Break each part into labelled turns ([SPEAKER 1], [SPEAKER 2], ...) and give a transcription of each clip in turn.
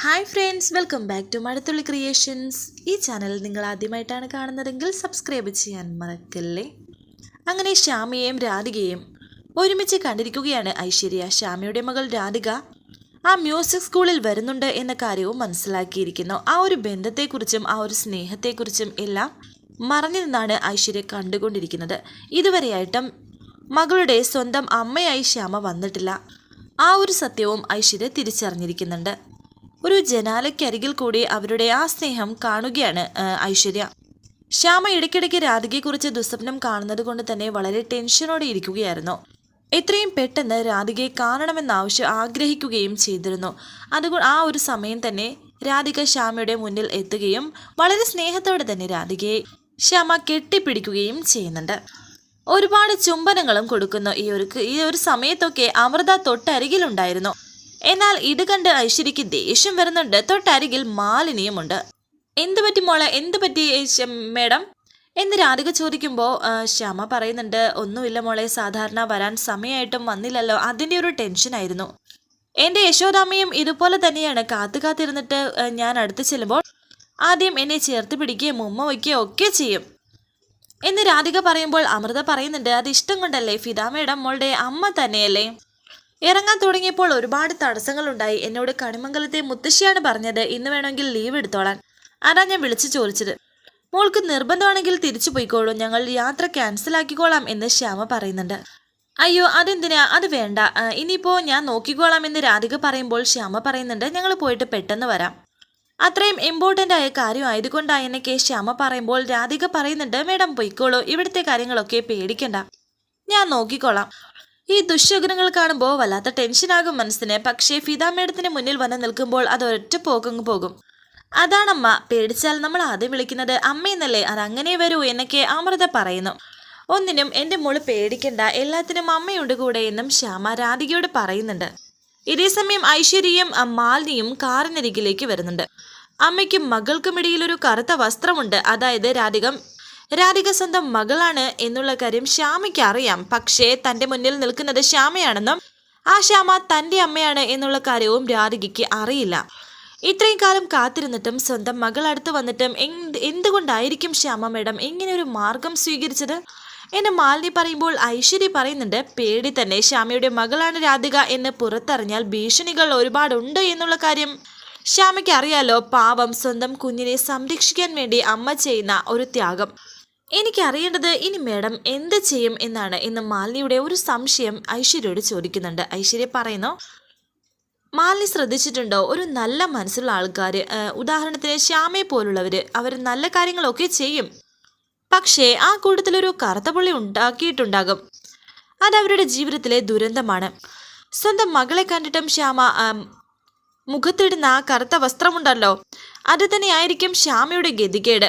[SPEAKER 1] Hi friends welcome back to Mazhathulli creations ഈ channel നിങ്ങൾ ആദ്യമായിട്ടാണ് കാണുന്നതെങ്കിൽ സബ്സ്ക്രൈബ് ചെയ്യാൻ മറക്കല്ലേ? അങ്ങനെ ശ്യാമയെയും രാധികയും ഒരുമിച്ച് കണ്ടിരിക്കുകയാണ് ഐശ്വര്യ ശ്യാമയുടെ മകൾ രാധിക. ആ മ്യൂസിക് സ്കൂളിൽ വരുന്നുണ്ട് എന്ന കാര്യവും മനസ്സിലാക്കിയിരിക്കുന്നു. ആ ഒരു ബന്ധത്തെക്കുറിച്ചും ആ ഒരു സ്നേഹത്തെക്കുറിച്ചും എല്ലാം മറഞ്ഞു നിന്നാണ് ഐശ്വര്യ കണ്ടുകൊണ്ടിരിക്കുന്നത്. ഇതുവരെയായിട്ടും മകളുടെ സ്വന്തം അമ്മയായി ശ്യാമ വന്നിട്ടില്ല. ആ ഒരു സത്യവും ഐശ്വര്യ തിരിച്ചറിഞ്ഞിരിക്കുന്നുണ്ട്. ഒരു ജനാലയ്ക്കരികിൽ കൂടി അവരുടെ ആ സ്നേഹം കാണുകയാണ് ഐശ്വര്യ. ശ്യാമ ഇടയ്ക്കിടയ്ക്ക് രാധികയെക്കുറിച്ച് ദുസ്വപ്നം കാണുന്നത് കൊണ്ട് തന്നെ വളരെ ടെൻഷനോടെ ഇരിക്കുകയായിരുന്നു. എത്രയും പെട്ടെന്ന് രാധികയെ കാണണമെന്ന് ആവശ്യം ആഗ്രഹിക്കുകയും ചെയ്തിരുന്നു. അതുകൊണ്ട് ആ ഒരു സമയം തന്നെ രാധിക ശ്യാമയുടെ മുന്നിൽ എത്തുകയും വളരെ സ്നേഹത്തോടെ തന്നെ രാധികയെ ശ്യാമ കെട്ടിപ്പിടിക്കുകയും ചെയ്യുന്നുണ്ട്. ഒരുപാട് ചുംബനങ്ങളും കൊടുക്കുന്നു ഈ ഒരു ഈ ഒരു സമയത്തൊക്കെ അമൃത തൊട്ടരികിലുണ്ടായിരുന്നു. എന്നാൽ ഇത് കണ്ട് ഐശ്വര്യക്ക് ദേഷ്യം വരുന്നുണ്ട്. തൊട്ടരികിൽ മാലിനിയുമുണ്ട്. എന്ത് പറ്റി മോളെ? എന്ത് പറ്റി മേഡം? എന്ന് രാധിക ചോദിക്കുമ്പോൾ ശ്യാമ പറയുന്നുണ്ട് ഒന്നുമില്ല മോളെ സാധാരണ വരാൻ സമയമായിട്ടും വന്നില്ലല്ലോ. അതിന്റെ ഒരു ടെൻഷനായിരുന്നു എന്റെ യശോദാമ്മയും ഇതുപോലെ തന്നെയാണ് കാത്തു കാത്തിരുന്നിട്ട് ഞാൻ അടുത്ത് ചെല്ലുമ്പോൾ ആദ്യം എന്നെ ചേർത്ത് പിടിക്കുകയും ഉമ്മ വയ്ക്കുകയും ഒക്കെ ചെയ്യും. എന്ന് രാധിക പറയുമ്പോൾ അമൃത പറയുന്നുണ്ട് അത് ഇഷ്ടം കൊണ്ടല്ലേ ഫിദാമയുടെ മോളുടെ അമ്മ തന്നെയല്ലേ? ഇറങ്ങാൻ തുടങ്ങിയപ്പോൾ ഒരുപാട് തടസ്സങ്ങളുണ്ടായി. എന്നോട് കണിമംഗലത്തെ മുത്തശ്ശിയാണ് പറഞ്ഞത്. ഇന്ന് വേണമെങ്കിൽ ലീവ് എടുത്തോളാൻ. അതാ ഞാൻ വിളിച്ചു ചോദിച്ചത്. മോൾക്ക് നിർബന്ധമാണെങ്കിൽ തിരിച്ചു പോയിക്കോളൂ. ഞങ്ങൾ യാത്ര ക്യാൻസൽ ആക്കിക്കോളാം എന്ന് ശ്യാമ പറയുന്നുണ്ട്. അയ്യോ അതെന്തിനാ? അത് വേണ്ട. ഇനിയിപ്പോ ഞാൻ നോക്കിക്കോളാം എന്ന് രാധിക പറയുമ്പോൾ ശ്യാമ പറയുന്നുണ്ട്. ഞങ്ങൾ പോയിട്ട് പെട്ടെന്ന് വരാം. അത്രയും ഇമ്പോർട്ടന്റ് ആയ കാര്യം ആയതുകൊണ്ടായെന്നൊക്കെ ശ്യാമ പറയുമ്പോൾ രാധിക പറയുന്നുണ്ട് മേഡം പൊയ്ക്കോളൂ. ഇവിടുത്തെ കാര്യങ്ങളൊക്കെ പേടിക്കണ്ട. ഞാൻ നോക്കിക്കോളാം. ഈ ദുശ്ശകുനങ്ങൾ കാണുമ്പോൾ വല്ലാത്ത ടെൻഷനാകും മനസ്സിന്. പക്ഷേ ഫിദ മേഡത്തിന് മുന്നിൽ വന്ന് നിൽക്കുമ്പോൾ അത് പോക്കങ്ങ് പോകും. അതാണമ്മ പേടിച്ചാൽ നമ്മൾ ആദ്യം വിളിക്കുന്നത് അമ്മയെന്നല്ലേ? അത് അങ്ങനെ വരൂ എന്നൊക്കെ അമൃത പറയുന്നു. ഒന്നിനും എന്റെ മോൾ പേടിക്കണ്ട. എല്ലാത്തിനും അമ്മയുണ്ട് കൂടെ എന്നും ശ്യാമ രാധികയോട് പറയുന്നുണ്ട്. ഇതേ സമയം ഐശ്വര്യയും മാലിനിയും കാറിനരികിലേക്ക് വരുന്നുണ്ട്. അമ്മയ്ക്കും മകൾക്കും ഇടയിൽ ഒരു കറുത്ത വസ്ത്രമുണ്ട്. അതായത് രാധികം രാധിക സ്വന്തം മകളാണ് എന്നുള്ള കാര്യം ശ്യാമയ്ക്ക് അറിയാം. പക്ഷേ തന്റെ മുന്നിൽ നിൽക്കുന്നത് ശ്യാമയാണെന്നും ആ ശ്യാമ തന്റെ അമ്മയാണ് എന്നുള്ള കാര്യവും രാധികയ്ക്ക് അറിയില്ല. ഇത്രയും കാലം കാത്തിരുന്നിട്ടും സ്വന്തം മകൾ അടുത്ത് വന്നിട്ടും എന്ത് എന്തുകൊണ്ടായിരിക്കും ശ്യാമ മേഡം ഇങ്ങനെ ഒരു മാർഗം സ്വീകരിച്ചത്? എന്ന് മാലിനി പറയുമ്പോൾ ഐശ്വര്യ പറയുന്നുണ്ട് പേടി തന്നെ ശ്യാമയുടെ മകളാണ് രാധിക എന്ന് പുറത്തറിഞ്ഞാൽ ഭീഷണികൾ ഒരുപാടുണ്ട് എന്നുള്ള കാര്യം. ശ്യാമയ്ക്ക് അറിയാലോ പാവം സ്വന്തം കുഞ്ഞിനെ സംരക്ഷിക്കാൻ വേണ്ടി അമ്മ ചെയ്യുന്ന ഒരു ത്യാഗം. എനിക്കറിയേണ്ടത് ഇനി മേഡം എന്ത് ചെയ്യും എന്നാണ് ഇന്ന് മാലിനിയുടെ ഒരു സംശയം ഐശ്വര്യയോട് ചോദിക്കുന്നുണ്ട്. ഐശ്വര്യ പറയുന്നു മാലിനി ശ്രദ്ധിച്ചിട്ടുണ്ടോ? ഒരു നല്ല മനസ്സുള്ള ആൾക്കാർ ഉദാഹരണത്തിന് ശ്യാമയെ പോലുള്ളവർ അവർ നല്ല കാര്യങ്ങളൊക്കെ ചെയ്യും. പക്ഷേ ആ കൂട്ടത്തിലൊരു കറുത്ത പുള്ളി ഉണ്ടാക്കിയിട്ടുണ്ടാകും. അതവരുടെ ജീവിതത്തിലെ ദുരന്തമാണ്. സ്വന്തം മകളെ കണ്ടിട്ടും ശ്യാമ മുഖത്തിടുന്ന ആ കറുത്ത വസ്ത്രമുണ്ടല്ലോ അത് തന്നെയായിരിക്കും ശ്യാമയുടെ ഗതികേട്.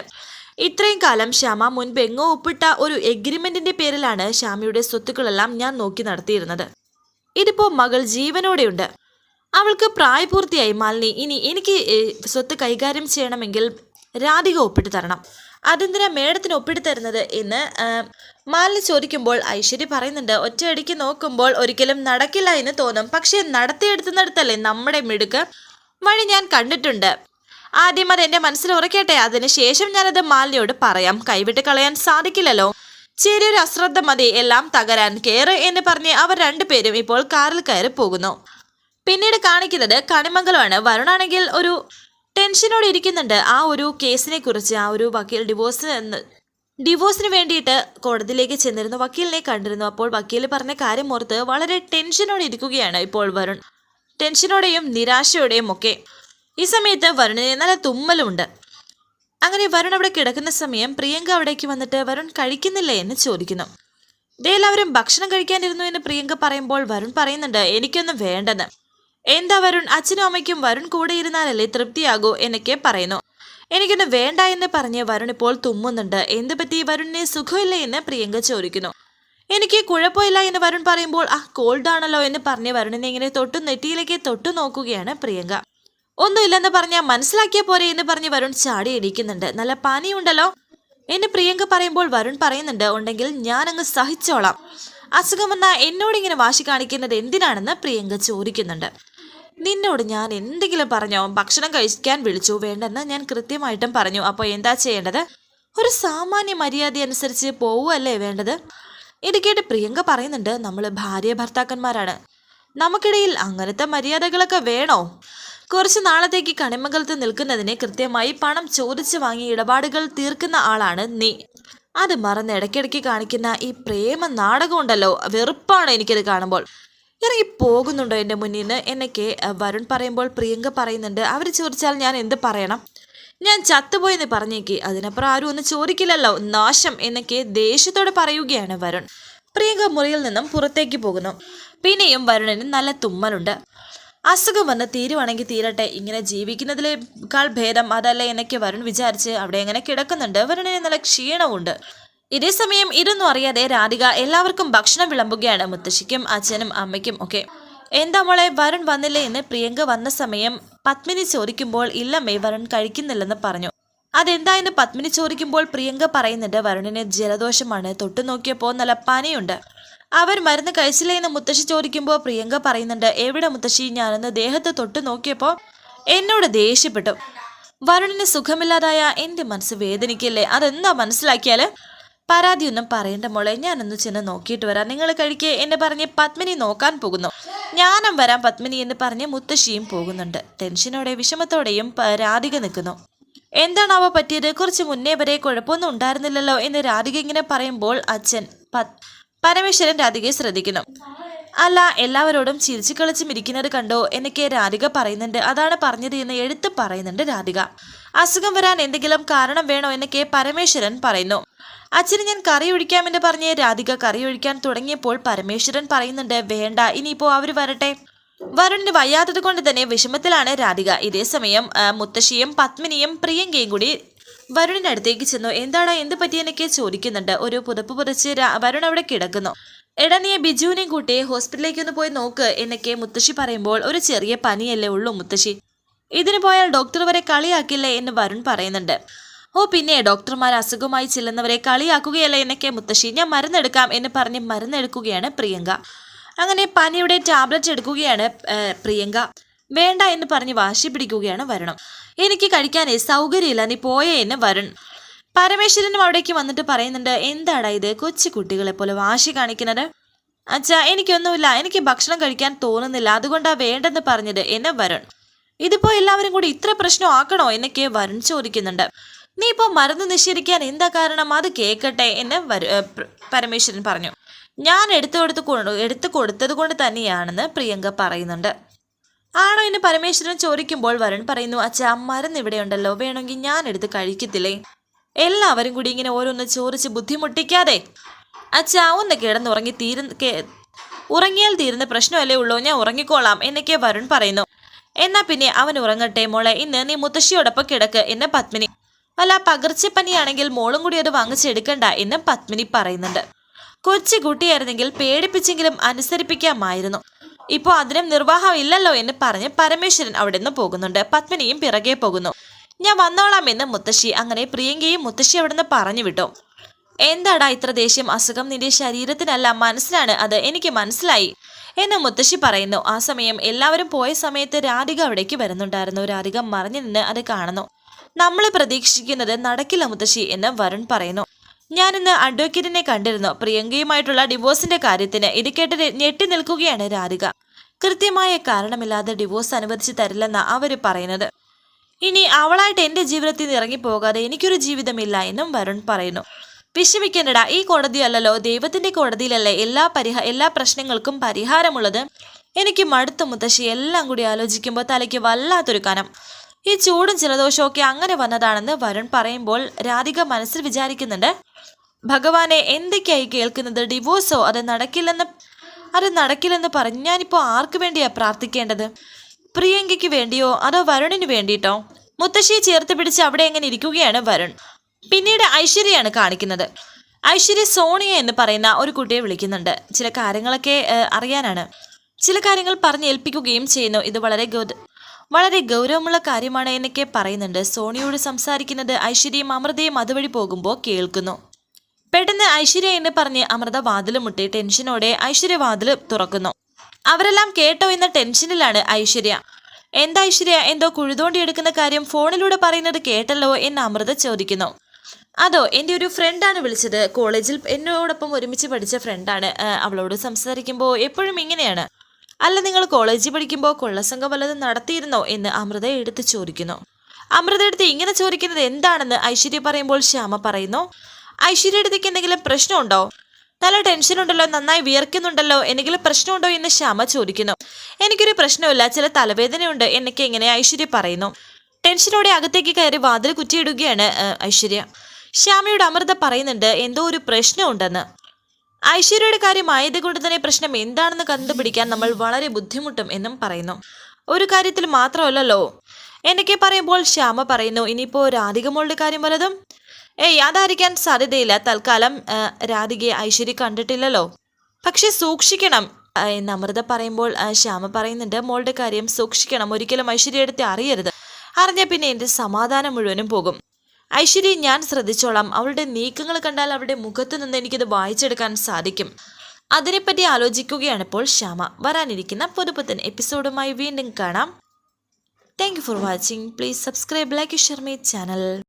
[SPEAKER 1] ഇത്രയും കാലം ശ്യാമ മുൻപ് എങ്ങോ ഒപ്പിട്ട ഒരു എഗ്രിമെന്റിന്റെ പേരിലാണ് ശ്യാമയുടെ സ്വത്തുക്കളെല്ലാം ഞാൻ നോക്കി നടത്തിയിരുന്നത്. ഇതിപ്പോ മകൾ ജീവനോടെയുണ്ട്. അവൾക്ക് പ്രായപൂർത്തിയായി. മാലിനി ഇനി എനിക്ക് സ്വത്ത് കൈകാര്യം ചെയ്യണമെങ്കിൽ രാധിക ഒപ്പിട്ട് തരണം. അതെന്തിനാ മേഡത്തിന് ഒപ്പിട്ട് തരുന്നത് എന്ന് മാലിനി ചോദിക്കുമ്പോൾ ഐശ്വര്യ പറയുന്നുണ്ട് ഒറ്റയടിക്ക് നോക്കുമ്പോൾ ഒരിക്കലും നടക്കില്ല എന്ന് തോന്നും. പക്ഷേ നടത്തിയെടുത്തുന്നിടത്തല്ലേ നമ്മുടെ മിടുക്ക്? വഴി ഞാൻ കണ്ടിട്ടുണ്ട്. ആദ്യം അത് എന്റെ മനസ്സിൽ ഉറക്കട്ടെ. അതിനുശേഷം ഞാനത് മാലിനിയോട് പറയാം. കൈവിട്ട് കളയാൻ സാധിക്കില്ലല്ലോ. ചെറിയൊരു അശ്രദ്ധ മതി. എല്ലാം തകരാൻ. കയറ് എന്ന് പറഞ്ഞ് അവർ രണ്ടുപേരും ഇപ്പോൾ കാറിൽ കയറി പോകുന്നു. പിന്നീട് കാണിക്കുന്നത് കണിമംഗലമാണ്. വരുണാണെങ്കിൽ ഒരു ടെൻഷനോടെ ഇരിക്കുന്നുണ്ട്. ആ ഒരു കേസിനെ കുറിച്ച് ആ ഒരു വക്കീൽ ഡിവോഴ്സ് എന്ന് ഡിവോഴ്സിന് വേണ്ടിയിട്ട് കോടതിയിലേക്ക് ചെന്നിരുന്നു. വക്കീലിനെ കണ്ടിരുന്നു. അപ്പോൾ വക്കീൽ പറഞ്ഞ കാര്യം ഓർത്ത് വളരെ ടെൻഷനോടെ ഇരിക്കുകയാണ് ഇപ്പോൾ വരുൺ. ടെൻഷനോടെയും നിരാശയോടെയും ഒക്കെ ഈ സമയത്ത് വരുണിന് നല്ല തുമ്മലുണ്ട് അങ്ങനെ വരുൺ അവിടെ കിടക്കുന്ന സമയം പ്രിയങ്ക അവിടേക്ക് വന്നിട്ട് വരുൺ കഴിക്കുന്നില്ല? എന്ന് ചോദിക്കുന്നു. ഇതെല്ലാവരും ഭക്ഷണം കഴിക്കാനിരുന്നു എന്ന് പ്രിയങ്ക പറയുമ്പോൾ വരുൺ പറയുന്നുണ്ട് എനിക്കൊന്നും വേണ്ടെന്ന്. എന്താ വരുൺ? അച്ഛനും അമ്മയ്ക്കും വരുൺ കൂടെ ഇരുന്നാലല്ലേ തൃപ്തിയാകൂ എന്നൊക്കെ പറയുന്നു. എനിക്കൊന്നും വേണ്ട എന്ന് പറഞ്ഞ് വരുൺ ഇപ്പോൾ തുമ്മുന്നുണ്ട്. എന്ത് പറ്റി? വരുണിന് സുഖമില്ല? എന്ന് പ്രിയങ്ക ചോദിക്കുന്നു. എനിക്ക് കുഴപ്പമില്ല എന്ന് വരുൺ പറയുമ്പോൾ ആ കോൾഡ് ആണല്ലോ എന്ന് പറഞ്ഞ് വരുണിനെ ഇങ്ങനെ തൊട്ടു നെറ്റിയിലേക്ക് തൊട്ടു നോക്കുകയാണ് പ്രിയങ്ക. ഒന്നുമില്ലെന്ന് പറഞ്ഞാൽ മനസ്സിലാക്കിയ പോരെ എന്ന് പറഞ്ഞ് വരുൺ ചാടി എണീക്കുന്നുണ്ട് നല്ല പനിയുണ്ടല്ലോ? എന്ന് പ്രിയങ്ക പറയുമ്പോൾ വരുൺ പറയുന്നുണ്ട്. ഉണ്ടെങ്കിൽ ഞാൻ അങ്ങ് സഹിച്ചോളാം. അസുഖം വന്നാൽ എന്നോട് ഇങ്ങനെ വാശി കാണിക്കുന്നത് എന്തിനാണെന്ന് പ്രിയങ്ക ചോദിക്കുന്നുണ്ട്. നിന്നോട് ഞാൻ എന്തെങ്കിലും പറഞ്ഞോ? ഭക്ഷണം കഴിക്കാൻ വിളിച്ചു. വേണ്ടെന്ന് ഞാൻ കൃത്യമായിട്ടും പറഞ്ഞു. അപ്പോൾ എന്താ ചെയ്യേണ്ടത്? ഒരു സാമാന്യ മര്യാദ അനുസരിച്ച് പോവുകയല്ലേ വേണ്ടത്? ഇത് പ്രിയങ്ക പറയുന്നുണ്ട്. നമ്മൾ ഭാര്യ ഭർത്താക്കന്മാരാണ്. നമുക്കിടയിൽ അങ്ങനത്തെ മര്യാദകളൊക്കെ വേണോ? കുറച്ച് നാളത്തേക്ക് കണിമംഗലത്ത് നിൽക്കുന്നതിന് കൃത്യമായി പണം ചോദിച്ചു വാങ്ങി ഇടപാടുകൾ തീർക്കുന്ന ആളാണ് നീ. അത് മറന്ന് ഇടയ്ക്കിടയ്ക്ക് കാണിക്കുന്ന ഈ പ്രേമ നാടകം ഉണ്ടല്ലോ വെറുപ്പാണ് എനിക്കത് കാണുമ്പോൾ. ഇറങ്ങി പോകുന്നുണ്ടോ എന്റെ മുന്നിൽ നിന്ന് എന്നൊക്കെ വരുൺ പറയുമ്പോൾ പ്രിയങ്ക പറയുന്നുണ്ട് അവർ ചോദിച്ചാൽ ഞാൻ എന്ത് പറയണം? ഞാൻ ചത്തുപോയെന്ന് പറഞ്ഞേക്ക്. അതിനപ്പുറം ആരും ഒന്നും ചോദിക്കില്ലല്ലോ. നാശം എന്നൊക്കെ ദേഷ്യത്തോടെ പറയുകയാണ് വരുൺ. പ്രിയങ്ക മുറിയിൽ നിന്നും പുറത്തേക്ക് പോകുന്നു. പിന്നെയും വരുണിന് നല്ല തുമ്മലുണ്ട്. അസുഖം വന്ന് തീരുവാണെങ്കിൽ തീരട്ടെ. ഇങ്ങനെ ജീവിക്കുന്നതിലേക്കാൾ ഭേദം അതല്ലേ എന്നൊക്കെ വരുൺ വിചാരിച്ച് അവിടെ എങ്ങനെ കിടക്കുന്നുണ്ട്. വരുണിന് നല്ല ക്ഷീണമുണ്ട് ഇതേ സമയം ഇതൊന്നും അറിയാതെ രാധിക എല്ലാവർക്കും ഭക്ഷണം വിളമ്പുകയാണ്. മുത്തശ്ശിക്കും അച്ഛനും അമ്മയ്ക്കും ഒക്കെ. എന്താ മോളെ വരുൺ വന്നില്ലേ എന്ന് പ്രിയങ്ക വന്ന സമയം പത്മിനി ചോദിക്കുമ്പോൾ ഇല്ലമ്മേ വരുൺ കഴിക്കുന്നില്ലെന്ന് പറഞ്ഞു. അതെന്താ എന്ന് പത്മിനി ചോദിക്കുമ്പോൾ പ്രിയങ്ക പറയുന്നുണ്ട് വരുണിന് ജലദോഷമാണ്. തൊട്ടു നോക്കിയപ്പോൾ നല്ല പനിയുണ്ട്. അവർ മരുന്ന് കഴിച്ചില്ലേ എന്ന് മുത്തശ്ശി ചോദിക്കുമ്പോൾ പ്രിയങ്ക പറയുന്നുണ്ട് എവിടെ മുത്തശ്ശി? ഞാനൊന്ന് ദേഹത്ത് തൊട്ട് നോക്കിയപ്പോൾ എന്നോട് ദേഷ്യപ്പെട്ടു. വരുണിന് സുഖമില്ലാതായ എന്റെ മനസ്സ് വേദനിക്കില്ലേ? അതെന്താ മനസ്സിലാക്കിയാൽ പരാതിയൊന്നും പറയേണ്ട മോളെ ഞാനൊന്ന് ചെന്ന് നോക്കിയിട്ട് വരാം. നിങ്ങൾ കഴിക്കുക എന്നെ പറഞ്ഞ് പത്മിനി നോക്കാൻ പോകുന്നു. ഞാനും വരാം പത്മിനി എന്ന് പറഞ്ഞ് മുത്തശ്ശിയും പോകുന്നുണ്ട്. ടെൻഷനോടെ വിഷമത്തോടെയും രാധിക നിൽക്കുന്നു. എന്താണാവോ പറ്റിയത്? കുറച്ച് മുന്നേ വരെ കുഴപ്പമൊന്നും ഉണ്ടായിരുന്നില്ലല്ലോ എന്ന് രാധിക ഇങ്ങനെ പറയുമ്പോൾ അച്ഛൻ പത് പരമേശ്വരൻ രാധികയെ ശ്രദ്ധിക്കുന്നു. അല്ല എല്ലാവരോടും ചിരിച്ചു കളിച്ചും ഇരിക്കുന്നത് കണ്ടോ എന്നൊക്കെ രാധിക പറയുന്നുണ്ട്. അതാണ് പറഞ്ഞത് എന്ന് എഴുത്ത് പറയുന്നുണ്ട് രാധിക. അസുഖം വരാൻ എന്തെങ്കിലും കാരണം വേണോ എന്നൊക്കെ പരമേശ്വരൻ പറയുന്നു. അച്ഛന് ഞാൻ കറി ഒഴിക്കാമെന്ന് പറഞ്ഞ് രാധിക കറി ഒഴിക്കാൻ തുടങ്ങിയപ്പോൾ പരമേശ്വരൻ പറയുന്നുണ്ട് വേണ്ട ഇനിയിപ്പോ അവർ വരട്ടെ. വരുണിന് വയ്യാത്തത് കൊണ്ട് തന്നെ വിഷമത്തിലാണ് രാധിക. ഇതേസമയം മുത്തശ്ശിയും പത്മിനിയും പ്രിയങ്കയും കൂടി വരുണിന്റെ അടുത്തേക്ക് ചെന്നു. എന്താടാ എന്ത് പറ്റിയെന്നൊക്കെ ചോദിക്കുന്നുണ്ട്. ഒരു പുതപ്പ് പുതച്ച് വരുൺ അവിടെ കിടക്കുന്നു. എടാ നീ ബിജുവിനെയും കൂട്ടി ഹോസ്പിറ്റലിലേക്ക് ഒന്ന് പോയി നോക്ക് എന്നൊക്കെ മുത്തശ്ശി പറയുമ്പോൾ ഒരു ചെറിയ പനിയല്ലേ ഉള്ളൂ മുത്തശ്ശി. ഇതിന് പോയാൽ ഡോക്ടർ വരെ കളിയാക്കില്ലേ? എന്ന് വരുൺ പറയുന്നുണ്ട്. ഓ പിന്നെ ഡോക്ടർമാർ അസുഖമായി ചെല്ലുന്നവരെ കളിയാക്കുകയല്ലേ? എന്നൊക്കെ മുത്തശ്ശി. ഞാൻ മരുന്നെടുക്കാം എന്ന് പറഞ്ഞ് മരുന്നെടുക്കുകയാണ് പ്രിയങ്ക. അങ്ങനെ പനിയുടെ ടാബ്ലറ്റ് എടുക്കുകയാണ് പ്രിയങ്ക. വേണ്ട എന്ന് പറഞ്ഞ് വാശി പിടിക്കുകയാണ് വരുണം എനിക്ക് കഴിക്കാനേ സൗകര്യമില്ല നീ പോയേ എന്ന് വരുൺ. പരമേശ്വരനും അവിടേക്ക് വന്നിട്ട് പറയുന്നുണ്ട് എന്താടാ ഇത്? കൊച്ചു കുട്ടികളെ പോലെ വാശി കാണിക്കുന്നത്? അച്ഛാ എനിക്കൊന്നുമില്ല. എനിക്ക് ഭക്ഷണം കഴിക്കാൻ തോന്നുന്നില്ല. അതുകൊണ്ടാ വേണ്ടെന്ന് പറഞ്ഞത് എന്നെ വരുൺ. ഇതിപ്പോ എല്ലാവരും കൂടി ഇത്ര പ്രശ്നം ആക്കണോ? എന്നൊക്കെ വരുൺ ചോദിക്കുന്നുണ്ട്. നീ ഇപ്പോ മരുന്ന് നിഷേധിക്കാൻ എന്താ കാരണം? അത് കേക്കട്ടെ എന്ന് വരു പരമേശ്വരൻ പറഞ്ഞു. ഞാൻ എടുത്തു കൊടുത്ത് എടുത്തു കൊടുത്തത് കൊണ്ട് തന്നെയാണെന്ന് പ്രിയങ്ക പറയുന്നുണ്ട്. ആണോ എന്ന് പരമേശ്വരൻ ചോദിക്കുമ്പോൾ വരുൺ പറയുന്നു അച്ഛാ മരുന്ന് ഇവിടെ ഉണ്ടല്ലോ വേണമെങ്കിൽ ഞാൻ എടുത്ത് കഴിക്കത്തില്ലേ? എല്ലാവരും കൂടി ഇങ്ങനെ ഓരോന്ന് ചോദിച്ച് ബുദ്ധിമുട്ടിക്കാതെ. അച്ഛാ ഒന്ന് കിടന്നുറങ്ങി കേ- ഉറങ്ങിയാൽ തീരുന്ന പ്രശ്നമല്ലേ ഉള്ളൂ ഞാൻ ഉറങ്ങിക്കോളാം എന്നൊക്കെ വരുൺ പറയുന്നു. എന്നാ പിന്നെ അവൻ ഉറങ്ങട്ടെ മോളെ ഇന്ന് നീ മുത്തശ്ശിയോടൊപ്പം കിടക്ക് എന്ന് പത്മിനി. അല്ല പകർച്ചപ്പനിയാണെങ്കിൽ മോളും കൂടി അത് വാങ്ങിച്ചെടുക്കണ്ട എന്ന് പത്മിനി പറയുന്നുണ്ട്. കൊച്ചു കുട്ടിയായിരുന്നെങ്കിൽ പേടിപ്പിച്ചെങ്കിലും അനുസരിപ്പിക്കാമായിരുന്നു. ഇപ്പോ അതിനും നിർവാഹം ഇല്ലല്ലോ എന്ന് പറഞ്ഞ് പരമേശ്വരൻ അവിടെ നിന്ന് പോകുന്നുണ്ട്. പത്മിനിയും പിറകെ പോകുന്നു. ഞാൻ വന്നോളാം എന്ന് മുത്തശ്ശി അങ്ങനെ പ്രിയങ്കയും മുത്തശ്ശി അവിടെ നിന്ന് പറഞ്ഞു വിട്ടു. എന്താടാ ഇത്ര ദേഷ്യം? അസുഖം നിന്റെ ശരീരത്തിനല്ല. മനസ്സിലാണ് അത്. എനിക്ക് മനസ്സിലായി എന്ന് മുത്തശ്ശി പറയുന്നു. ആ സമയം എല്ലാവരും പോയ സമയത്ത് രാധിക അവിടേക്ക് വരുന്നുണ്ടായിരുന്നു. രാധിക മറിഞ്ഞു നിന്ന് അത് കാണുന്നു. നമ്മൾ പ്രതീക്ഷിക്കുന്നത് നടക്കില്ല മുത്തശ്ശി എന്ന് വരുൺ പറയുന്നു. ഞാനിന്ന് അഡ്വക്കേറ്റിനെ കണ്ടിരുന്നു. പ്രിയങ്കയുമായിട്ടുള്ള ഡിവോഴ്സിന്റെ കാര്യത്തിന് ഇത് കേട്ട് ഞെട്ടി നിൽക്കുകയാണ് രാധിക. കൃത്യമായ കാരണമില്ലാതെ ഡിവോഴ്സ് അനുവദിച്ചു തരില്ലെന്ന അവർ പറയുന്നത്. ഇനി അവളായിട്ട് എന്റെ ജീവിതത്തിൽ നിന്ന് ഇറങ്ങിപ്പോകാതെ എനിക്കൊരു ജീവിതമില്ല എന്നും വരുൺ പറയുന്നു. വിഷമിക്കണ്ടടാ ഈ കോടതിയല്ലല്ലോ. ദൈവത്തിന്റെ കോടതിയിലല്ലേ എല്ലാ പരിഹാ എല്ലാ പ്രശ്നങ്ങൾക്കും പരിഹാരമുള്ളത്? എനിക്ക് മടുത്ത മുത്തശ്ശി എല്ലാം കൂടി ആലോചിക്കുമ്പോൾ തലയ്ക്ക് വല്ലാത്തൊരു കനം. ഈ ചൂടും ജലദോഷവും ഒക്കെ അങ്ങനെ വന്നതാണെന്ന് വരുൺ പറയുമ്പോൾ രാധിക മനസ്സിൽ വിചാരിക്കുന്നുണ്ട് ഭഗവാനെ എന്തൊക്കെയായി കേൾക്കുന്നത്? ഡിവോഴ്സോ? അത് നടക്കില്ലെന്ന് അത് നടക്കില്ലെന്ന് പറഞ്ഞ് ഞാനിപ്പോൾ ആർക്ക് വേണ്ടിയാ പ്രാർത്ഥിക്കേണ്ടത്? പ്രിയങ്കയ്ക്ക് വേണ്ടിയോ? അതോ വരുണിന് വേണ്ടിയിട്ടോ മുത്തശ്ശിയെ ചേർത്ത് പിടിച്ച് അവിടെ എങ്ങനെ ഇരിക്കുകയാണ് വരുൺ? പിന്നീട് ഐശ്വര്യയാണ് കാണിക്കുന്നത്. ഐശ്വര്യ സോണിയ എന്ന് പറയുന്ന ഒരു കുട്ടിയെ വിളിക്കുന്നുണ്ട്. ചില കാര്യങ്ങളൊക്കെ അറിയാനാണ്. ചില കാര്യങ്ങൾ പറഞ്ഞ് ഏൽപ്പിക്കുകയും ചെയ്യുന്നു. ഇത് വളരെ ഗൗ- വളരെ ഗൗരവമുള്ള കാര്യമാണ് എന്നൊക്കെ പറയുന്നുണ്ട്. സോണിയോട് സംസാരിക്കുന്നത് ഐശ്വര്യയും അമൃതയും അതുവഴി പോകുമ്പോൾ കേൾക്കുന്നു. പെട്ടെന്ന് ഐശ്വര്യ എന്ന് പറഞ്ഞ് അമൃത വാതിൽ മുട്ടി ടെൻഷനോടെ ഐശ്വര്യ വാതിൽ തുറക്കുന്നു. അവരെല്ലാം കേട്ടോ എന്ന ടെൻഷനിലാണ് ഐശ്വര്യ. എന്താ ഐശ്വര്യ? എന്തോ കുഴുതോണ്ടി എടുക്കുന്ന കാര്യം ഫോണിലൂടെ പറയുന്നത് കേട്ടല്ലോ എന്ന് അമൃത ചോദിക്കുന്നു. അതോ എന്റെ ഒരു ഫ്രണ്ടാണ് വിളിച്ചത്. കോളേജിൽ എന്നോടൊപ്പം ഒരുമിച്ച് പഠിച്ച ഫ്രണ്ടാണ്. അവളോട് സംസാരിക്കുമ്പോൾ എപ്പോഴും ഇങ്ങനെയാണ്. അല്ല നിങ്ങൾ കോളേജിൽ പഠിക്കുമ്പോൾ കൊള്ളസംഘം വല്ലതും നടത്തിയിരുന്നോ എന്ന് അമൃത എടുത്ത് ചോദിക്കുന്നു. അമൃത എടുത്ത് ഇങ്ങനെ ചോദിക്കുന്നത് എന്താണെന്ന് ഐശ്വര്യ പറയുമ്പോൾ ശ്യാമ പറയുന്നു ഐശ്വര്യ അടുത്തേക്ക് എന്തെങ്കിലും പ്രശ്നമുണ്ടോ? നല്ല ടെൻഷൻ ഉണ്ടല്ലോ നന്നായി വിയർക്കുന്നുണ്ടല്ലോ എന്തെങ്കിലും പ്രശ്നമുണ്ടോ എന്ന് ശ്യാമ ചോദിക്കുന്നു. എനിക്കൊരു പ്രശ്നമില്ല ചില തലവേദനയുണ്ട് എന്നൊക്കെ എങ്ങനെ ഐശ്വര്യ പറയുന്നു. ടെൻഷനോടെ അകത്തേക്ക് കയറി വാതിൽ കുറ്റിയിടുകയാണ് ഐശ്വര്യ. ശ്യാമയോട് അമൃത പറയുന്നുണ്ട് എന്തോ ഒരു പ്രശ്നമുണ്ടെന്ന്. ഐശ്വര്യയുടെ കാര്യമായത് കൊണ്ട് തന്നെ പ്രശ്നം എന്താണെന്ന് കണ്ടുപിടിക്കാൻ നമ്മൾ വളരെ ബുദ്ധിമുട്ടും എന്നും പറയുന്നു. ഒരു കാര്യത്തിൽ മാത്രമല്ലല്ലോ. എന്നൊക്കെ പറയുമ്പോൾ ശ്യാമ പറയുന്നു ഇനിയിപ്പോ രാധികമോളുടെ കാര്യം വല്ലതും? ഏയ് അതായിരിക്കാൻ സാധ്യതയില്ല. തൽക്കാലം രാധികയെ ഐശ്വര്യ കണ്ടിട്ടില്ലല്ലോ. പക്ഷെ സൂക്ഷിക്കണം എന്ന് അമൃത പറയുമ്പോൾ ശ്യാമ പറയുന്നുണ്ട് മോളുടെ കാര്യം സൂക്ഷിക്കണം. ഒരിക്കലും ഐശ്വര്യ എടുത്ത് അറിയരുത്. അറിഞ്ഞ പിന്നെ എന്റെ സമാധാനം മുഴുവനും പോകും. ഐശ്വര്യ ഞാൻ ശ്രദ്ധിച്ചോളാം. അവളുടെ നീക്കങ്ങൾ കണ്ടാൽ അവളുടെ മുഖത്ത് നിന്ന് എനിക്കിത് വായിച്ചെടുക്കാൻ സാധിക്കും. അതിനെപ്പറ്റി ആലോചിക്കുകയാണ് ഇപ്പോൾ ശ്യാമ. വരാനിരിക്കുന്ന പുതുപുത്തൻ എപ്പിസോഡുമായി വീണ്ടും കാണാം. Thank for watching please subscribe like share my channel